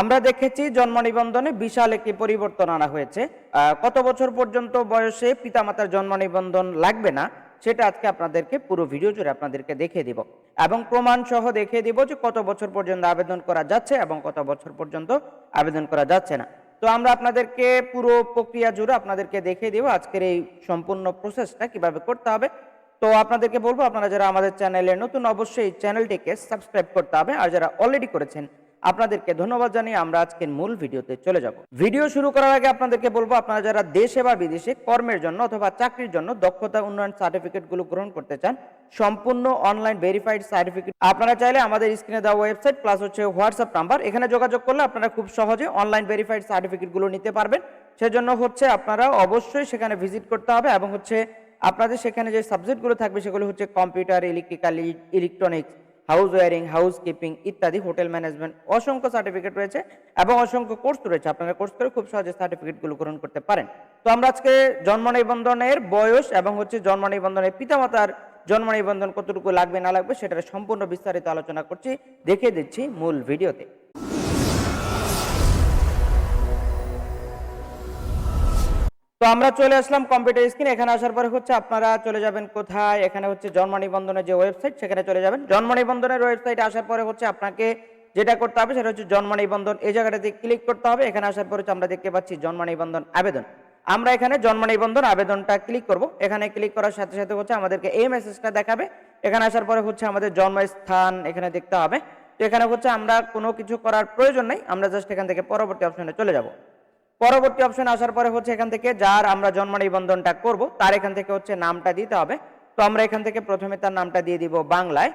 আমরা দেখেছি জন্ম নিবন্ধনে বিশাল একটি পরিবর্তন আনা হয়েছে। কত বছর পর্যন্ত বয়সে পিতামাতার জন্ম নিবন্ধন লাগবে না, সেটা আজকে আপনাদেরকে পুরো ভিডিও জুড়ে আপনাদেরকে দেখিয়ে দিব। এবং প্রমাণ সহ দেখিয়ে দিব যে কত বছর পর্যন্ত আবেদন করা যাচ্ছে এবং কত বছর পর্যন্ত আবেদন করা যাচ্ছে না। তো আমরা আপনাদেরকে পুরো প্রক্রিয়া জুড়ে আপনাদেরকে দেখিয়ে দিব আজকের এই সম্পূর্ণ প্রসেসটা কীভাবে করতে হবে। তো আপনাদেরকে বলব, আপনারা যারা আমাদের চ্যানেলে নতুন, অবশ্যই চ্যানেলটিকে সাবস্ক্রাইব করতে হবে। আর যারা অলরেডি করেছেন আপনাদেরকে ধন্যবাদ জানিয়ে আমরা আজকের মূল ভিডিওতে চলে যাব। ভিডিও শুরু করার আগে আপনাদেরকে বলব, আপনারা যারা দেশে বা বিদেশে কর্মের জন্য অথবা চাকরির জন্য দক্ষতা উন্নয়ন সার্টিফিকেটগুলো গ্রহণ করতে চান, সম্পূর্ণ অনলাইন ভেরিফাইড সার্টিফিকেট আপনারা চাইলে আমাদের স্ক্রিনে দেওয়া ওয়েবসাইট প্লাস হচ্ছে হোয়াটসঅ্যাপ নাম্বার এখানে যোগাযোগ করলে আপনারা খুব সহজে অনলাইন ভেরিফাইড সার্টিফিকেটগুলো নিতে পারবেন। সেজন্য হচ্ছে আপনারা অবশ্যই সেখানে ভিজিট করতে হবে এবং হচ্ছে আপনাদের সেখানে যে সাবজেক্টগুলো থাকবে সেগুলো হচ্ছে computer electrical electronics house wiring house keeping ইত্যাদি, হোটেল ম্যানেজমেন্ট অসংখ্য সার্টিফিকেট রয়েছে এবং অসংখ্য কোর্স রয়েছে। আপনারা কোর্স করে খুব সহজে সার্টিফিকেটগুলো গ্রহণ করতে পারেন। তো আমরা আজকে জন্ম নিবন্ধনের বয়স এবং হচ্ছে জন্ম নিবন্ধনের পিতামাতার জন্ম নিবন্ধন কতটুকু লাগবে, না লাগবে, সেটার সম্পূর্ণ বিস্তারিত আলোচনা করছি দেখে দিচ্ছি মূল ভিডিওতে। তো আমরা চলে আসলাম কম্পিউটার স্ক্রিন এখানে আসার পরে হচ্ছে আপনারা চলে যাবেন কোথায়? এখানে হচ্ছে জন্ম নিবন্ধনের যে ওয়েবসাইট সেখানে চলে যাবেন। জন্ম নিবন্ধনের ওয়েবসাইটে আসার পরে হচ্ছে আপনাকে যেটা করতে হবে সেটা হচ্ছে জন্ম নিবন্ধন এই জায়গাটাতে ক্লিক করতে হবে। এখানে আসার পরে আমরা দেখতে পাচ্ছি জন্ম নিবন্ধন আবেদন। আমরা এখানে জন্ম নিবন্ধন আবেদনটা ক্লিক করব। এখানে ক্লিক করার সাথে সাথে হচ্ছে আমাদেরকে এই মেসেজটা দেখাবে। এখানে আসার পরে হচ্ছে আমাদের জন্মস্থান এখানে দেখতে হবে। তো এখানে হচ্ছে আমরা কোনো কিছু করার প্রয়োজন নেই। আমরা জাস্ট এখান থেকে পরবর্তী অপশনে চলে যাব। পরবর্তী অপশন আসার পরে হচ্ছে এখান থেকে যার আমরা জন্ম নিবন্ধনটা করব, তার এখান থেকে হচ্ছে নামটা দিতে হবে। তো আমরা এখান থেকে প্রথমে তার নামটা দিয়ে দিব বাংলায়।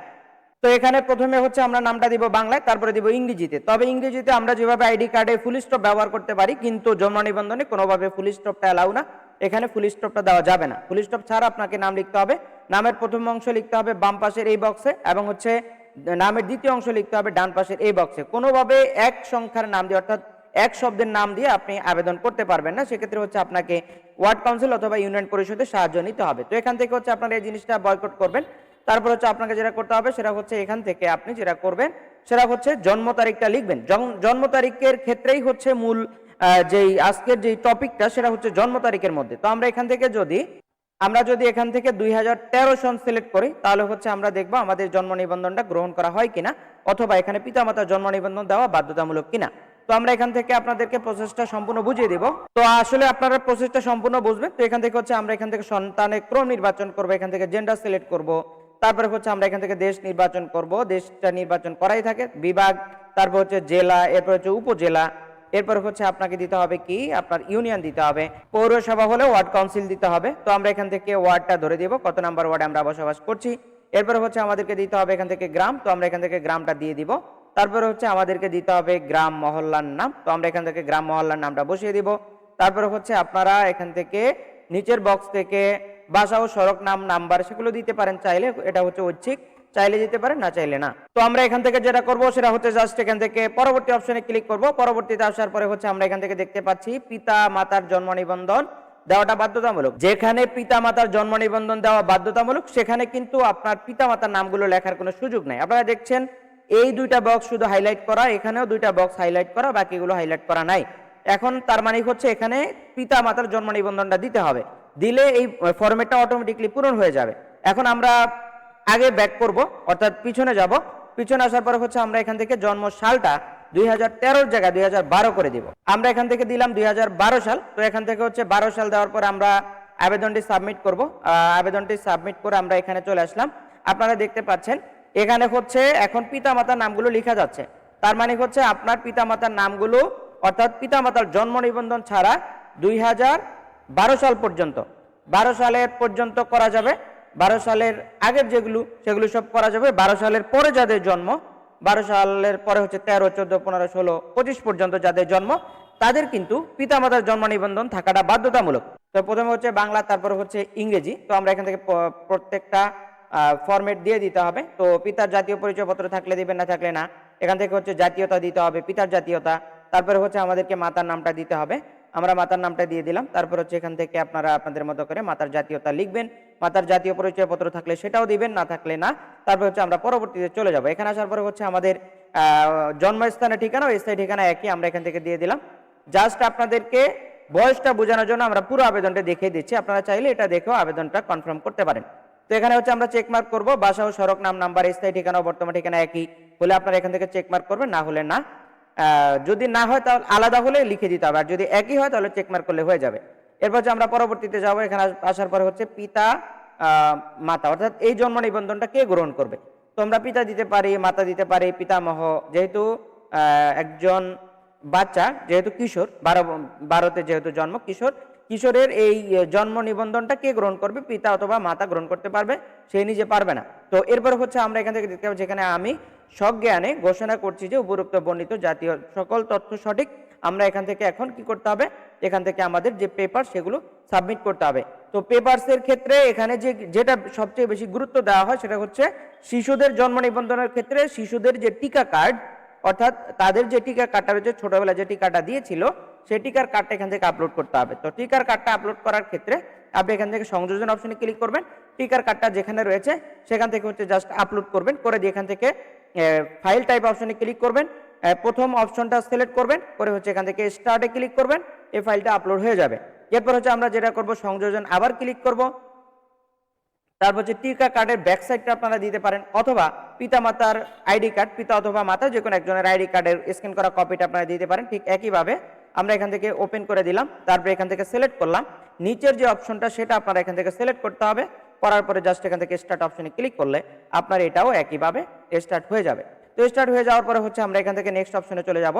তো এখানে প্রথমে হচ্ছে আমরা নামটা দিব বাংলায়, তারপরে দিব ইংরেজিতে। তবে ইংরেজিতে আমরা যেভাবে আইডি কার্ডে ফুল স্টপ ব্যবহার করতে পারি, কিন্তু জন্ম নিবন্ধনে কোনোভাবে ফুল স্টপটা অ্যালাউ না। এখানে ফুল স্টপটা দেওয়া যাবে না। ফুল স্টপ ছাড়া আপনাকে নাম লিখতে হবে। নামের প্রথম অংশ লিখতে হবে বাম পাশের এই বক্সে এবং হচ্ছে নামের দ্বিতীয় অংশ লিখতে হবে ডান পাশের এই বক্সে কোনোভাবে এক সংখ্যার নাম দিয়ে, অর্থাৎ এক শব্দের নাম দিয়ে আপনি আবেদন করতে পারবেন না। সেক্ষেত্রে হচ্ছে আপনাকে ওয়ার্ড কাউন্সিল অথবা ইউনিয়ন পরিষদের সাহায্য নিতে হবে। তো এখান থেকে হচ্ছে আপনারা এই জিনিসটা বয়কট করবেন। তারপর হচ্ছে আপনাকে যেটা করতে হবে, সেটা হচ্ছে এখান থেকে আপনি যেটা করবেন, সেটা হচ্ছে জন্ম তারিখটা লিখবেন। জন্ম তারিখের ক্ষেত্রেই হচ্ছে মূল যেই আজকের যেই টপিকটা, সেটা হচ্ছে জন্ম তারিখের মধ্যে। তো আমরা এখান থেকে যদি, আমরা যদি এখান থেকে দুই হাজার তেরো সন সিলেক্ট করি, তাহলে হচ্ছে আমরা দেখব আমাদের জন্ম নিবন্ধনটা গ্রহণ করা হয় কিনা, অথবা এখানে পিতামাতার জন্ম নিবন্ধন দেওয়া বাধ্যতামূলক কিনা। তো আমরা এখান থেকে আপনাদেরকে প্রসেসটা সম্পূর্ণ বুঝিয়ে দিব। তো আসলে আপনারা প্রসেসটা সম্পূর্ণ বুঝবেন। তো এখান থেকে হচ্ছে আমরা এখান থেকে সন্তানের ক্রম নির্বাচন করব, এখান থেকে জেন্ডার সিলেক্ট করব। তারপরে হচ্ছে আমরা এখান থেকে দেশ নির্বাচন করব। দেশটা নির্বাচন করাই থাকে, বিভাগ, তারপর হচ্ছে জেলা, এরপর হচ্ছে উপজেলা। এরপর হচ্ছে আপনাকে দিতে হবে কি? আপনার ইউনিয়ন দিতে হবে। পৌরসভা হলে ওয়ার্ড কাউন্সিল দিতে হবে। তো আমরা এখান থেকে ওয়ার্ডটা ধরে দিব। কত নাম্বার ওয়ার্ডে আমরা বসবাস করছি। এরপর হচ্ছে আমাদেরকে দিতে হবে এখান থেকে গ্রাম। তো আমরা এখান থেকে গ্রামটা দিয়ে দিব। তারপরে হচ্ছে আমাদেরকে দিতে হবে গ্রাম মহল্লার নাম। তো আমরা এখান থেকে গ্রাম মহল্লার নামটা বসিয়ে দিব। তারপরে হচ্ছে আপনারা এখান থেকে নিচের বক্স থেকে বাসা ও সড়ক নাম নাম্বার সেগুলো দিতে পারেন চাইলে। এটা হচ্ছে ঐচ্ছিক। চাইলে দিতে পারেন, না চাইলে না। তো আমরা এখান থেকে যেটা করব, সেটা হচ্ছে জাস্ট এখান থেকে পরবর্তী অপশনে ক্লিক করব। পরবর্তীতে আসার পরে হচ্ছে আমরা এখান থেকে দেখতে পাচ্ছি পিতা মাতার জন্ম নিবন্ধন দেওয়াটা বাধ্যতামূলক। যেখানে পিতা মাতার জন্ম নিবন্ধন দেওয়া বাধ্যতামূলক, সেখানে কিন্তু আপনার পিতা মাতার নামগুলো লেখার কোনো সুযোগ নাই। আপনারা দেখছেন এই দুইটা বক্স শুধু হাইলাইট করা, এখানেও দুইটা বক্স হাইলাইট করা, বাকিগুলো হাইলাইট করা নাই। এখন তার মানে হচ্ছে এখানে পিতা মাতার জন্ম নিবন্ধনটা দিতে হবে। দিলে এই ফরম্যাটটা অটোমেটিকলি পূরণ হয়ে যাবে। এখন আমরা আগে ব্যাক করব, অর্থাৎ পিছনে যাব। পিছনে আসার পরে হচ্ছে আমরা এখান থেকে জন্ম সালটা দুই হাজার তেরোর জায়গায় দুই হাজার বারো করে দিব। আমরা এখান থেকে দিলাম দুই হাজার বারো সাল। তো এখান থেকে হচ্ছে বারো সাল দেওয়ার পর আমরা আবেদনটি সাবমিট করব। আবেদনটি সাবমিট করে আমরা এখানে চলে আসলাম। আপনারা দেখতে পাচ্ছেন এখানে হচ্ছে এখন পিতামাতার নামগুলো লেখা যাচ্ছে। তার মানে হচ্ছে আপনার পিতামাতার নামগুলো, অর্থাৎ পিতামাতার জন্ম নিবন্ধন ছাড়া দুই হাজার বারো সাল পর্যন্ত, বারো সালের পর্যন্ত করা যাবে। বারো সালের আগের যেগুলো, সেগুলো সব করা যাবে। বারো সালের পরে যাদের জন্ম, বারো সালের পরে হচ্ছে তেরো, চোদ্দ, পনেরো, ষোলো, পঁচিশ পর্যন্ত যাদের জন্ম, তাদের কিন্তু পিতামাতার জন্ম নিবন্ধন থাকাটা বাধ্যতামূলক। তো প্রথমে হচ্ছে বাংলা, তারপর হচ্ছে ইংরেজি। তো আমরা এখান থেকে প্রত্যেকটা ফরম্যাট দিয়ে দিতে হবে। তো পিতার জাতীয় পরিচয়পত্র থাকলে দিবেন না, থাকলে না। এখান থেকে হচ্ছে জাতীয়তা দিতে হবে, পিতার জাতীয়তা। তারপরে হচ্ছে আমাদেরকে মাতার নামটা দিতে হবে। আমরা মাতার নামটা দিয়ে দিলাম। তারপর হচ্ছে এখান থেকে আপনারা আপনাদের মতো করে মাতার জাতীয়তা লিখবেন। মাতার জাতীয় পরিচয়পত্র থাকলে সেটাও দিবেন, না থাকলে না। তারপর হচ্ছে আমরা পরবর্তীতে চলে যাব। এখানে আসার পরে হচ্ছে আমাদের জন্মস্থানের ঠিকানা ও স্থায়ী ঠিকানা একই আমরা এখান থেকে দিয়ে দিলাম। জাস্ট আপনাদেরকে বয়সটা বোঝানোর জন্য আমরা পুরো আবেদনটা দেখিয়ে দিচ্ছি। আপনারা চাইলে এটা দেখেও আবেদনটা কনফার্ম করতে পারেন। তো এখানে হচ্ছে আমরা চেক মার্ক করব, বাসা ও সড়ক নাম নাম্বার স্থায়ী ঠিকানা বর্তমান ঠিকানা একই। হলে আপনারা এখান থেকে চেক মার্ক করবেন, না হলে না। যদি না হয় তাহলে আলাদা হলে লিখে দিতে হবে, আর যদি একই হয় তাহলে চেক মার্ক করলে হয়ে যাবে। এরপর হচ্ছে আমরা পরবর্তীতে যাব, এখানে আসার পরে হচ্ছে পিতা মাতা, অর্থাৎ এই জন্ম নিবন্ধনটা কে গ্রহণ করবে? তো আমরা পিতা দিতে পারি, মাতা দিতে পারি, পিতামহ, যেহেতু একজন বাচ্চা, যেহেতু কিশোর, বারো, বারোতে যেহেতু জন্ম, কিশোর কিশোরের এই জন্ম নিবন্ধনটা কে গ্রহণ করবে? পিতা অথবা মাতা গ্রহণ করতে পারবে, সে নিজে পারবে না। তো এরপর হচ্ছে আমরা এখান থেকে দেখতে পাবো যেখানে আমি সজ্ঞানে ঘোষণা করছি যে উপরোক্ত বর্ণিত জাতীয় সকল তথ্য সঠিক। আমরা এখান থেকে এখন কি করতে হবে? এখান থেকে আমাদের যে পেপার সেগুলো সাবমিট করতে হবে। তো পেপারসের ক্ষেত্রে এখানে যে, যেটা সবচেয়ে বেশি গুরুত্ব দেওয়া হয় সেটা হচ্ছে শিশুদের জন্ম নিবন্ধনের ক্ষেত্রে শিশুদের যে টিকা কার্ড অর্থাৎ তাদের যে টিকা কার্ডটা রয়েছে, ছোটবেলায় যে টিকাটা দিয়েছিল সেই টিকার কার্ডটা এখান থেকে আপলোড করতে হবে। তো টিকার কার্ডটা আপলোড করার ক্ষেত্রে আপনি এখান থেকে সংযোজন অপশনে ক্লিক করবেন। টিকার কার্ডটা যেখানে রয়েছে, সেখান থেকে হচ্ছে জাস্ট আপলোড করবেন। করে দিয়ে এখান থেকে ফাইল টাইপ অপশনে ক্লিক করবেন। প্রথম অপশনটা সিলেক্ট করবেন। করে হচ্ছে এখান থেকে স্টার্টে ক্লিক করবেন। এই ফাইলটা আপলোড হয়ে যাবে। এরপর হচ্ছে আমরা যেটা করব, সংযোজন আবার ক্লিক করব। তারপর হচ্ছে টিকা কার্ডের ব্যাক সাইডটা আপনারা দিতে পারেন, অথবা পিতামাতার আইডি কার্ড, পিতা অথবা মাতা যে কোনো একজনের আইডি কার্ডের স্ক্যান করা কপিটা আপনারা দিতে পারেন, ঠিক একইভাবে আমরা এখান থেকে ওপেন করে দিলাম, তারপরে এখান থেকে সিলেক্ট করলাম। নিচের যে অপশনটা সেটা আপনারা এখান থেকে সিলেক্ট করতে হবে, করার পরে জাস্ট এখান থেকে স্টার্ট অপশনে ক্লিক করলে আপনার এটাও একইভাবে স্টার্ট হয়ে যাবে। তো স্টার্ট হয়ে যাওয়ার পরে হচ্ছে আমরা এখান থেকে নেক্সট অপশনে চলে যাব।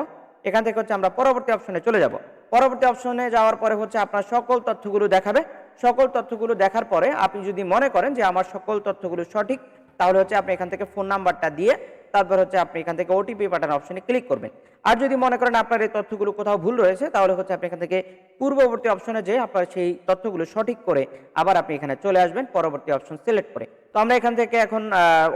এখান থেকে হচ্ছে আমরা পরবর্তী অপশনে চলে যাব। পরবর্তী অপশনে যাওয়ার পরে হচ্ছে আপনার সকল তথ্যগুলো দেখাবে। সকল তথ্যগুলো দেখার পরে আপনি যদি মনে করেন যে আমার সকল তথ্যগুলো সঠিক, তাহলে হচ্ছে আপনি এখান থেকে ফোন নাম্বারটা দিয়ে তারপর হচ্ছে আপনি এখান থেকে ওটিপি পাঠানো অপশনে ক্লিক করবেন। আর যদি মনে করেন আপনার এই তথ্যগুলো কোথাও ভুল রয়েছে, তাহলে হচ্ছে আপনি এখান থেকে পূর্ববর্তী অপশনে যে আপনার সেই তথ্যগুলো সঠিক করে আবার আপনি এখানে চলে আসবেন পরবর্তী অপশন সিলেক্ট করে। তো আমরা এখান থেকে এখন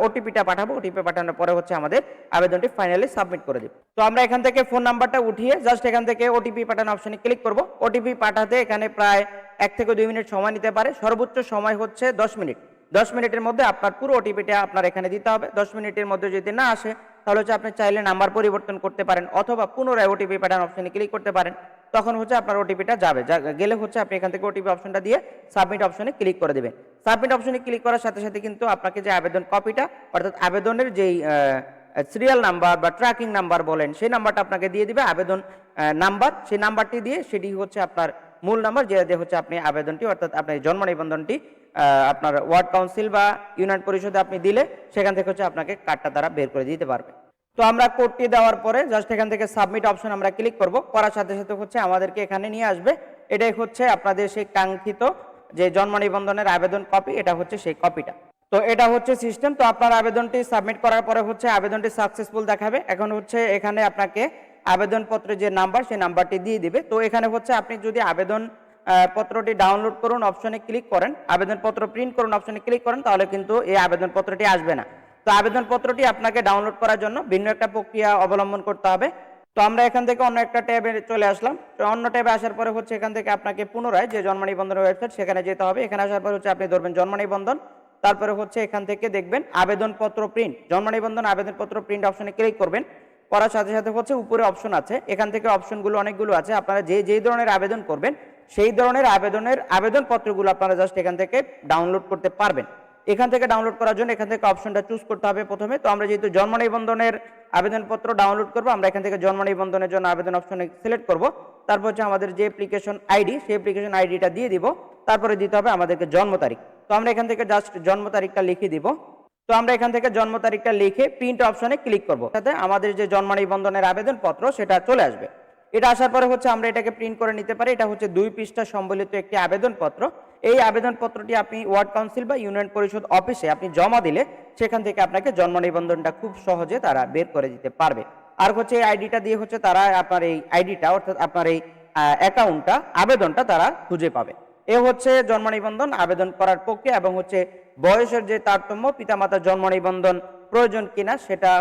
ওটিপিটা পাঠাবো। ওটিপি পাঠানোর পরে হচ্ছে আমাদের আবেদনটি ফাইনালি সাবমিট করে দিব। তো আমরা এখান থেকে ফোন নাম্বারটা উঠিয়ে জাস্ট এখান থেকে ওটিপি পাঠানো অপশনে ক্লিক করব। ওটিপি পাঠাতে এখানে প্রায় এক থেকে দুই মিনিট সময় নিতে পারে। সর্বোচ্চ সময় হচ্ছে দশ মিনিট। দশ মিনিটের মধ্যে আপনার পুরো ওটিপিটা আপনার এখানে দিতে হবে। দশ মিনিটের মধ্যে যদি না আসে, তাহলে হচ্ছে আপনি চাইলে নাম্বার পরিবর্তন করতে পারেন অথবা পুনরায় ওটিপি পাঠান অপশনে ক্লিক করতে পারেন। তখন হচ্ছে আপনার ওটিপিটা যাবে। যা- গেলে হচ্ছে আপনি এখান থেকে ওটিপি অপশনটা দিয়ে সাবমিট অপশনে ক্লিক করে দেবেন। সাবমিট অপশনে ক্লিক করার সাথে সাথে কিন্তু আপনাকে যে আবেদন কপিটা অর্থাৎ আবেদনের যেই সিরিয়াল নাম্বার বা ট্র্যাকিং নাম্বার বলেন, সেই নাম্বারটা আপনাকে দিয়ে দিবে। আবেদন নাম্বার সেই নাম্বারটি দিয়ে সেটি হচ্ছে আপনার মূল নাম্বার দিয়ে হচ্ছে আপনি আবেদনটি, অর্থাৎ আপনার জন্ম নিবন্ধনটি আপনার ওয়ার্ড কাউন্সিল বা ইউনিয়ন পরিষদে আপনি দিলে সেখান থেকে হচ্ছে আপনাকে কার্ডটা তারা বের করে দিতে পারবে। তো আমরা কোডটি দেওয়ার পরে জাস্ট এখান থেকে সাবমিট অপশন আমরা ক্লিক করব। করার সাথে সাথে হচ্ছে আমাদেরকে এখানে নিয়ে আসবে। এটাই হচ্ছে আপনাদের সেই কাঙ্ক্ষিত যে জন্ম নিবন্ধনের আবেদন কপি এটা হচ্ছে সেই কপিটা তো এটা হচ্ছে সিস্টেম তো আপনার আবেদনটি সাবমিট করার পরে হচ্ছে আবেদনটি সাকসেসফুল দেখাবে। এখন হচ্ছে এখানে আপনাকে আবেদনপত্রের যে নাম্বার সেই নাম্বারটি দিয়ে দিবে। তো এখানে হচ্ছে আপনি যদি আবেদন পত্রটি ডাউনলোড করুন অপশনে ক্লিক করেন। আবেদনপত্র প্রিন্ট করুন অপশনে ক্লিক করেন, তাহলে কিন্তু এই আবেদনপত্রটি আসবে না। তো আবেদনপত্রটি আপনাকে ডাউনলোড করার জন্য ভিন্ন একটা প্রক্রিয়া অবলম্বন করতে হবে। তো আমরা এখান থেকে অন্য একটা ট্যাবে চলে আসলাম। তো অন্য ট্যাবে আসার পরে হচ্ছে এখান থেকে আপনাকে পুনরায় যে জন্ম নিবন্ধনের ওয়েবসাইট সেখানে যেতে হবে। এখানে আসার পরে হচ্ছে আপনি ধরবেন জন্ম নিবন্ধন। তারপরে হচ্ছে এখান থেকে দেখবেন আবেদনপত্র প্রিন্ট জন্ম নিবন্ধন, আবেদনপত্র প্রিন্ট অপশনে ক্লিক করবেন। করার সাথে সাথে হচ্ছে উপরে অপশন আছে। এখান থেকে অপশনগুলো অনেকগুলো আছে। আপনারা যে যেই ধরনের আবেদন করবেন সেই ধরনের আবেদনের আবেদনপত্রগুলো আপনারা জাস্ট এখান থেকে ডাউনলোড করতে পারবেন। এখান থেকে ডাউনলোড করার জন্য এখান থেকে অপশনটা চুজ করতে হবে প্রথমে। তো আমরা যেহেতু জন্ম নিবন্ধনের আবেদনপত্র ডাউনলোড করব, আমরা এখান থেকে জন্ম নিবন্ধনের জন্য আবেদন অপশনে সিলেক্ট করব। তারপর হচ্ছে আমাদের যে অ্যাপ্লিকেশন আইডি সেই অ্যাপ্লিকেশন আইডিটা দিয়ে দিব। তারপরে দিতে হবে আমাদেরকে জন্ম তারিখ। তো আমরা এখান থেকে জাস্ট জন্ম তারিখটা লিখে দিব। তো আমরা এখান থেকে জন্ম তারিখটা লিখে প্রিন্ট অপশনে ক্লিক করব। তাতে আমাদের যে জন্ম নিবন্ধনের আবেদনপত্র সেটা চলে আসবে। এটা আসার পরে হচ্ছে আমরা এটাকে প্রিন্ট করে নিতে পারি। এটা হচ্ছে দুই পৃষ্ঠা সম্বলিত একটি আবেদনপত্র। এই আবেদনপত্রটি আপনি ওয়ার্ড কাউন্সিল বা ইউনিয়ন পরিষদ অফিসে আপনি জমা দিলে সেখান থেকে আপনাকে জন্ম নিবন্ধনটা খুব সহজে তারা বের করে দিতে পারবে। আর হচ্ছে এই আইডিটা দিয়ে হচ্ছে তারা আপনার এই আইডিটা অর্থাৎ আপনার এই অ্যাকাউন্টটা, আবেদনটা তারা খুঁজে পাবে। এ হচ্ছে জন্ম নিবন্ধন, আবেদন করার প্রক্রিয়া এবং হচ্ছে বয়সের যে তারতম্য, পিতামাতার জন্ম নিবন্ধন প্রয়োজন কিনা সেটা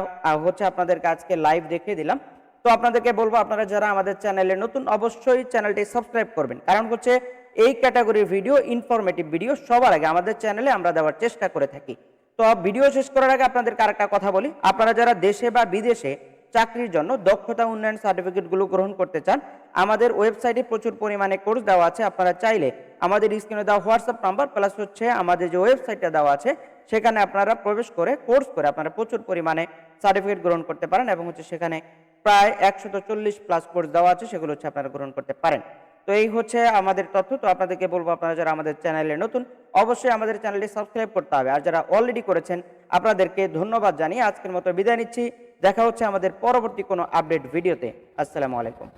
হচ্ছে আপনাদেরকে আজকে লাইভ দেখিয়ে দিলাম। তো আপনাদেরকে বলব, আপনারা যারা আমাদের চ্যানেলে নতুন, অবশ্যই চ্যানেলটি সাবস্ক্রাইব করবেন। কারণ হচ্ছে, এই ক্যাটাগরির ভিডিও ইনফরমেটিভ ভিডিও সবার আগে আমাদের চ্যানেলে আমরা দেওয়ার চেষ্টা করে থাকি। তো ভিডিও শেষ করার আগে আপনাদের আরেকটা কথা বলি। আপনারা যারা দেশে বা বিদেশে চাকরির জন্য দক্ষতা উন্নয়ন সার্টিফিকেটগুলো গ্রহণ করতে চান আমাদের ওয়েবসাইটে প্রচুর পরিমাণে কোর্স দেওয়া আছে, আপনারা চাইলে আমাদের স্ক্রিনে দেওয়া হোয়াটসঅ্যাপ নাম্বার প্লাস হচ্ছে আমাদের যে ওয়েবসাইটটা দেওয়া আছে, সেখানে আপনারা প্রবেশ করে কোর্স করে আপনারা প্রচুর পরিমাণে সার্টিফিকেট গ্রহণ করতে পারেন এবং হচ্ছে সেখানে প্রায় একশত চল্লিশ প্লাস কোর্স দেওয়া আছে, সেগুলো হচ্ছে আপনারা গ্রহণ করতে পারেন। তো এই হচ্ছে আমাদের তথ্য, তো আপনাদেরকে বলব আপনারা যারা আমাদের চ্যানেলে নতুন, অবশ্যই আমাদের চ্যানেলটি সাবস্ক্রাইব করতে হবে। আর যারা অলরেডি করেছেন, আপনাদেরকে ধন্যবাদ জানিয়ে আজকের মতো বিদায় নিচ্ছি। দেখা হচ্ছে আমাদের পরবর্তী কোনো আপডেট ভিডিওতে আসসালামু আলাইকুম।